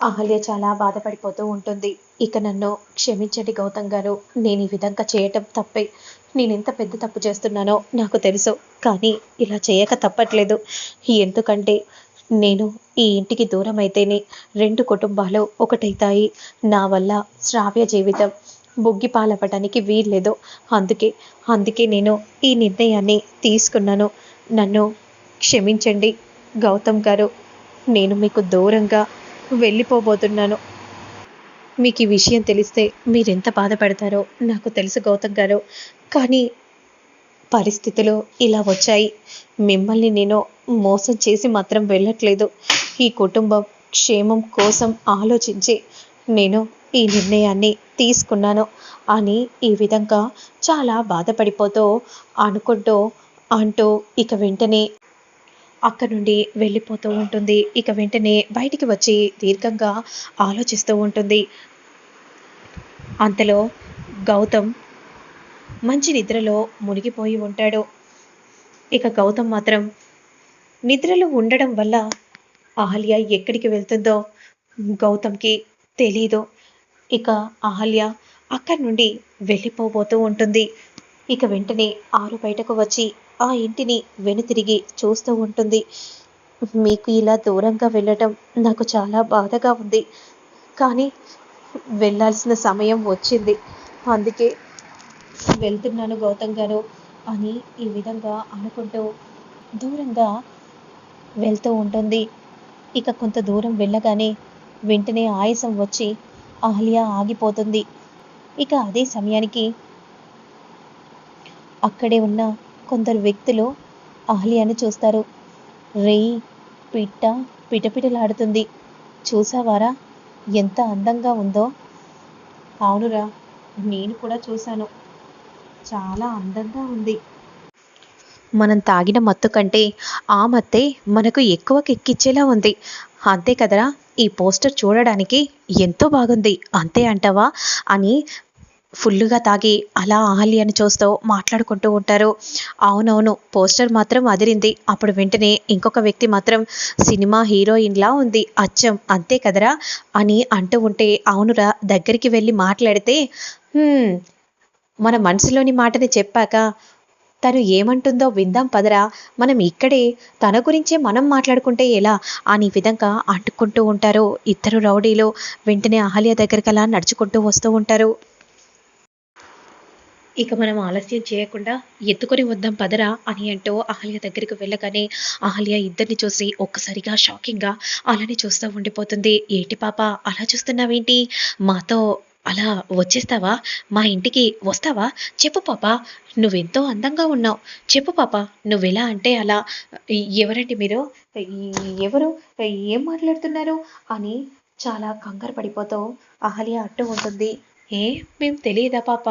అహల్య చాలా బాధపడిపోతూ ఉంటుంది. ఇక నన్ను క్షమించండి గౌతమ్ గారు. నేను ఈ విధంగా చేయటం తప్పే. నేను ఎంత పెద్ద తప్పు చేస్తున్నానో నాకు తెలుసు. కానీ ఇలా చేయక తప్పట్లేదు. ఎందుకంటే నేను ఈ ఇంటికి దూరం అయితేనే రెండు కుటుంబాలు ఒకటైతాయి. నా వల్ల శ్రావ్య జీవితం బొగ్గి పాలవ్వడానికి వీల్లేదు. అందుకే అందుకే నేను ఈ నిర్ణయాన్ని తీసుకున్నాను. నన్ను క్షమించండి గౌతమ్ గారు. నేను మీకు దూరంగా వెళ్ళిపోబోతున్నాను. మీకు ఈ విషయం తెలిస్తే మీరెంత బాధపడతారో నాకు తెలుసు గౌతమ్ గారు. కానీ పరిస్థితులు ఇలా వచ్చాయి. మిమ్మల్ని నేను మోసం చేసి మాత్రం వెళ్ళట్లేదు. ఈ కుటుంబం క్షేమం కోసం ఆలోచించి నేను ఈ నిర్ణయాన్ని తీసుకున్నాను. అని ఈ విధంగా చాలా బాధపడిపోతూ అనుకుంటూ అంటూ ఇక వెంటనే అక్కడ నుండి వెళ్ళిపోతూ ఉంటుంది. ఇక వెంటనే బయటికి వచ్చి దీర్ఘంగా ఆలోచిస్తూ ఉంటుంది. అంతలో గౌతమ్ మంచి నిద్రలో మునిగిపోయి ఉంటాడు. ఇక గౌతమ్ మాత్రం నిద్రలో ఉండడం వల్ల అహల్య ఎక్కడికి వెళ్తుందో గౌతమ్కి తెలీదు. ఇక అహల్య అక్కడి నుండి వెళ్ళిపోబోతూ ఉంటుంది. ఇక వెంటనే ఆరు బయటకు వచ్చి ఆ ఇంటిని వెనుతిరిగి చూస్తూ ఉంటుంది. మీకు ఇలా దూరంగా వెళ్ళటం నాకు చాలా బాధగా ఉంది. కానీ వెళ్ళాల్సిన సమయం వచ్చింది. అందుకే వెళ్తున్నాను గౌతమ్ గారు అని ఈ విధంగా అనుకుంటూ దూరంగా వెళ్తూ ఉంటుంది. ఇక కొంత దూరం వెళ్ళగానే వెంటనే ఆయాసం వచ్చి ఆలియా ఆగిపోతుంది. ఇక అదే సమయానికి అక్కడే ఉన్న కొందరు వ్యక్తులు అహల్యను చూస్తారు. రేయి పిట్ట పిటపిటలాడుతుంది. చూసావారా? ఎంత అందంగా ఉందో. అవునురా నేను కూడా చూశాను. చాలా అందంగా ఉంది. మనం తాగిన మత్తు కంటే ఆ మత్తే మనకు ఎక్కువ కెక్కిచ్చేలా ఉంది. అంతే కదరా? ఈ పోస్టర్ చూడడానికి ఎంతో బాగుంది. అంతే అంటావా? అని ఫుల్లుగా తాగి అలా అహల్యను చూస్తూ మాట్లాడుకుంటూ ఉంటారు. అవునవును పోస్టర్ మాత్రం అదిరింది. అప్పుడు వెంటనే ఇంకొక వ్యక్తి మాత్రం సినిమా హీరోయిన్లా ఉంది. అచ్చం అంతే కదరా? అని అంటూ ఉంటే అవునురా దగ్గరికి వెళ్ళి మాట్లాడితే మన మనసులోని మాటని చెప్పాక తను ఏమంటుందో విందాం పదరా? మనం ఇక్కడే తన గురించే మనం మాట్లాడుకుంటే ఎలా? అని విధంగా అంటుకుంటూ ఉంటారు. ఇద్దరు రౌడీలు వెంటనే అహల్య దగ్గరికి అలా నడుచుకుంటూ వస్తూ ఉంటారు. ఇక మనం ఆలస్యం చేయకుండా ఎత్తుకొని వద్దాం పదరా అని అంటూ అహల్య దగ్గరికి వెళ్ళగానే అహల్య ఇద్దరిని చూసి ఒక్కసారిగా షాకింగ్గా అలానే చూస్తూ ఉండిపోతుంది. ఏంటి పాప అలా చూస్తున్నావేంటి? మాతో అలా వచ్చేస్తావా? మా ఇంటికి వస్తావా? చెప్పు పాప నువ్వెంతో అందంగా ఉన్నావు. చెప్పు పాప నువ్వెలా అంటే అలా ఎవరండి మీరు? ఎవరు? ఏం మాట్లాడుతున్నారు? అని చాలా కంగారు పడిపోతూ అహల్య అట్టు ఉంటుంది. ఏ మేము తెలియదా పాప?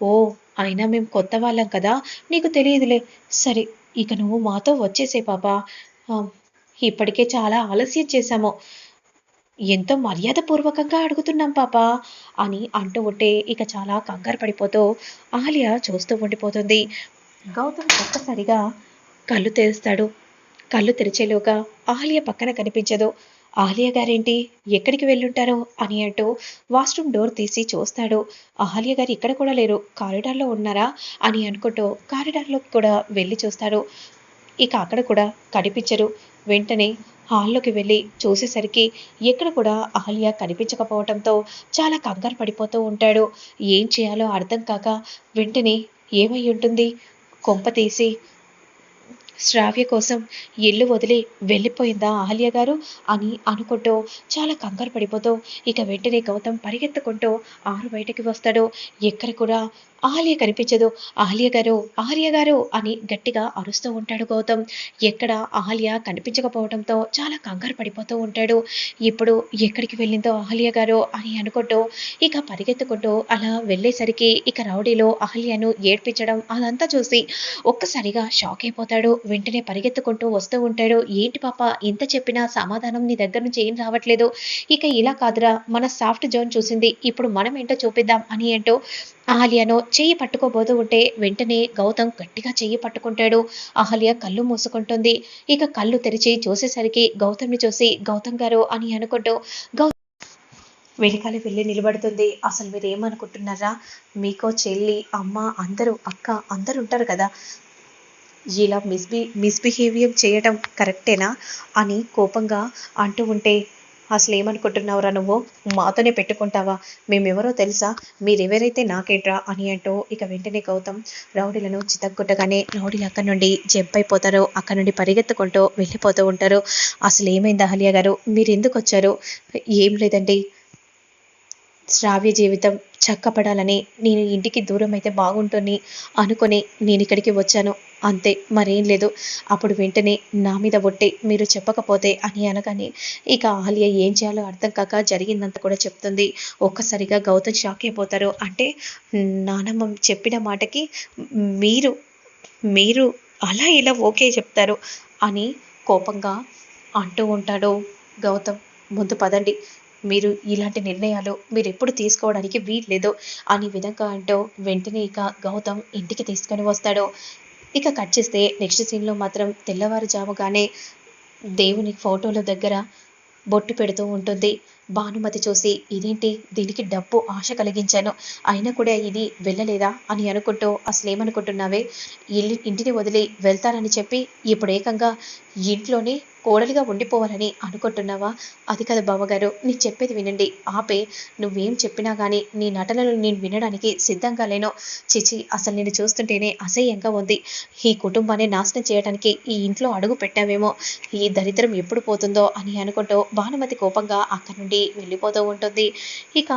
ఓ అయినా మేము కొత్త వాళ్ళం కదా నీకు తెలియదులే. సరే ఇక నువ్వు మాతో వచ్చేసే పాప. ఇప్పటికే చాలా ఆలస్యం చేశాము. ఎంతో మర్యాదపూర్వకంగా అడుగుతున్నాం పాప అని అంటూ ఉంటే ఇక చాలా కంగారు పడిపోతూ ఆలియ చూస్తూ ఉండిపోతుంది. గౌతమ్ ఒక్కసారిగా కళ్ళు తెరుస్తాడు. కళ్ళు తెరిచేలోగా ఆలియా పక్కన కనిపించదు. ఆలియ గారేంటి? ఎక్కడికి వెళ్ళుంటారో? అని అంటూ వాష్రూమ్ డోర్ తీసి చూస్తాడు. ఆలియ గారు ఇక్కడ కూడా లేరు. కారిడార్లో ఉన్నారా? అని అనుకుంటూ కారిడార్లోకి కూడా వెళ్ళి చూస్తాడు. ఇక అక్కడ కూడా కనిపించరు. వెంటనే హాల్లోకి వెళ్ళి చూసేసరికి ఎక్కడ కూడా ఆలియా కనిపించకపోవడంతో చాలా కంగారు పడిపోతూ ఉంటాడు. ఏం చేయాలో అర్థం కాక వెంటనే ఏమై ఉంటుంది? కొంప తీసి శ్రావ్య కోసం ఇల్లు వదిలి వెళ్ళిపోయిందా అహల్య గారు? అని అనుకుంటూ చాలా కంగారు పడిపోతూ ఇక వెంటనే గౌతమ్ పరిగెత్తుకుంటూ ఆరు బయటకి వస్తాడు. ఎక్కడ కూడా ఆహల్య కనిపించదు. ఆహల్య గారు ఆహల్య గారు అని గట్టిగా అరుస్తూ ఉంటాడు గౌతమ్. ఎక్కడ ఆహల్య కనిపించకపోవడంతో చాలా కంగారు పడిపోతూ ఉంటాడు. ఇప్పుడు ఎక్కడికి వెళ్ళిందో ఆహల్య గారు అని అనుకుంటూ ఇక పరిగెత్తుకుంటూ అలా వెళ్ళేసరికి ఇక రౌడీలో అహల్యను ఏడ్పించడం అదంతా చూసి ఒక్కసారిగా షాక్ అయిపోతాడు వెంటనే పరిగెత్తుకుంటూ వస్తూ ఉంటాడు. ఏంటి పాప? ఇంత చెప్పినా సమాధానం నీ దగ్గర నుంచి ఏం రావట్లేదు. ఇక ఇలా కాదురా మన సాఫ్ట్ జోన్ చూసింది. ఇప్పుడు మనం ఏంటో చూపిద్దాం అని ఏంటో అహల్యను చెయ్యి పట్టుకోబోతూ ఉంటే వెంటనే గౌతమ్ గట్టిగా చెయ్యి పట్టుకుంటాడు. అహల్య కళ్ళు మూసుకుంటుంది. ఇక కళ్ళు తెరిచి చూసేసరికి గౌతమ్ని చూసి గౌతమ్ గారు అని అనుకుంటూ గౌతమ్ వెనకాల వెళ్ళి నిలబడుతుంది. అసలు మీరు ఏమనుకుంటున్నారా మీకో చెల్లి అమ్మ అందరూ అక్క అందరూ ఉంటారు కదా. ఇలా మిస్బి మిస్బిహేవియర్ చేయటం కరెక్టేనా? అని కోపంగా అంటూ ఉంటే అసలు ఏమనుకుంటున్నావురా నువ్వు? మాతోనే పెట్టుకుంటావా? మేమెవరో తెలుసా? మీరెవరైతే నాకేట్రా? అని అంటూ ఇక వెంటనే గౌతమ్ రౌడీలను చితగ్గొట్టగానే రౌడీలు అక్కడి నుండి జంప్ అక్కడ నుండి పరిగెత్తుకుంటూ వెళ్ళిపోతూ ఉంటారు. అసలు ఏమైంది అహల్య గారు? మీరు ఎందుకు వచ్చారు ఏం లేదండి. శ్రావ్య జీవితం చక్కపడాలని నేను ఇంటికి దూరం అయితే బాగుంటుంది అనుకొని నేను ఇక్కడికి వచ్చాను. అంతే మరేం లేదు. అప్పుడు వెంటనే నా మీద ఒట్టి మీరు చెప్పకపోతే అని అనగానే ఇక ఆలియా ఏం చేయాలో అర్థం కాక జరిగిందంత కూడా చెప్తుంది. ఒక్కసారిగా గౌతమ్ షాక్ అయిపోతారు. అంటే నానమ్మ చెప్పిన మాటకి మీరు మీరు అలా ఇలా ఓకే చెప్తారు అని కోపంగా అంటూ ఉంటాడు గౌతమ్. ముందు పదండి మీరు ఇలాంటి నిర్ణయాలు మీరు ఎప్పుడు తీసుకోవడానికి వీల్లేదు అని విధంగా అంటూ వెంటనే ఇక గౌతమ్ ఇంటికి తీసుకొని వస్తాడు. ఇక కట్ చేస్తే నెక్స్ట్ సీన్లో మాత్రం తెల్లవారుజాముగానే దేవుని ఫోటోల దగ్గర బొట్టు పెడుతూ ఉంటుంది. భానుమతి చూసి ఇదేంటి? దీనికి డబ్బు ఆశ కలిగించాను. అయినా కూడా ఇది వెళ్ళలేదా? అని అనుకుంటూ అసలు ఏమనుకుంటున్నావే ఇల్లు ఇంటిని వదిలి వెళ్తారని చెప్పి ఇప్పుడు ఏకంగా ఇంట్లోనే కోడలిగా ఉండిపోవాలని అనుకుంటున్నావా? అది కదా బావగారు నేను చెప్పేది వినండి. ఆపే నువ్వేం చెప్పినా కానీ నీ నటనలు నేను వినడానికి సిద్ధంగా లేను. చిచి అసలు నేను చూస్తుంటేనే అసహ్యంగా ఉంది. ఈ కుటుంబాన్ని నాశనం చేయడానికి ఈ ఇంట్లో అడుగు పెట్టావేమో? ఈ దరిద్రం ఎప్పుడు పోతుందో అని అనుకుంటూ భానుమతి కోపంగా అక్కడి నుండి వెళ్ళిపోతూ ఉంటుంది. ఇక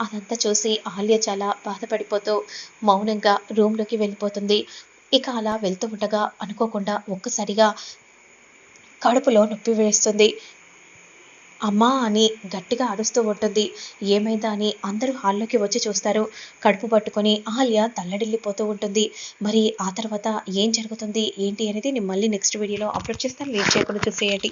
అదంతా చూసి ఆల్య చాలా బాధపడిపోతూ మౌనంగా రూమ్లోకి వెళ్ళిపోతుంది. ఇక అలా వెళ్తూ ఉండగా అనుకోకుండా ఒక్కసారిగా కడుపులో నొప్పి వేస్తుంది. అమ్మా అని గట్టిగా అరుస్తూ ఉంటుంది. ఏమైందా అని అందరూ హాల్లోకి వచ్చి చూస్తారు. కడుపు పట్టుకొని ఆలియా తల్లడిల్లిపోతూ ఉంటుంది. మరి ఆ తర్వాత ఏం జరుగుతుంది? ఏంటి అనేది నేను మళ్ళీ నెక్స్ట్ వీడియోలో అప్లోడ్ చేస్తాను. లేట్ చేయకుండా చూసేయండి.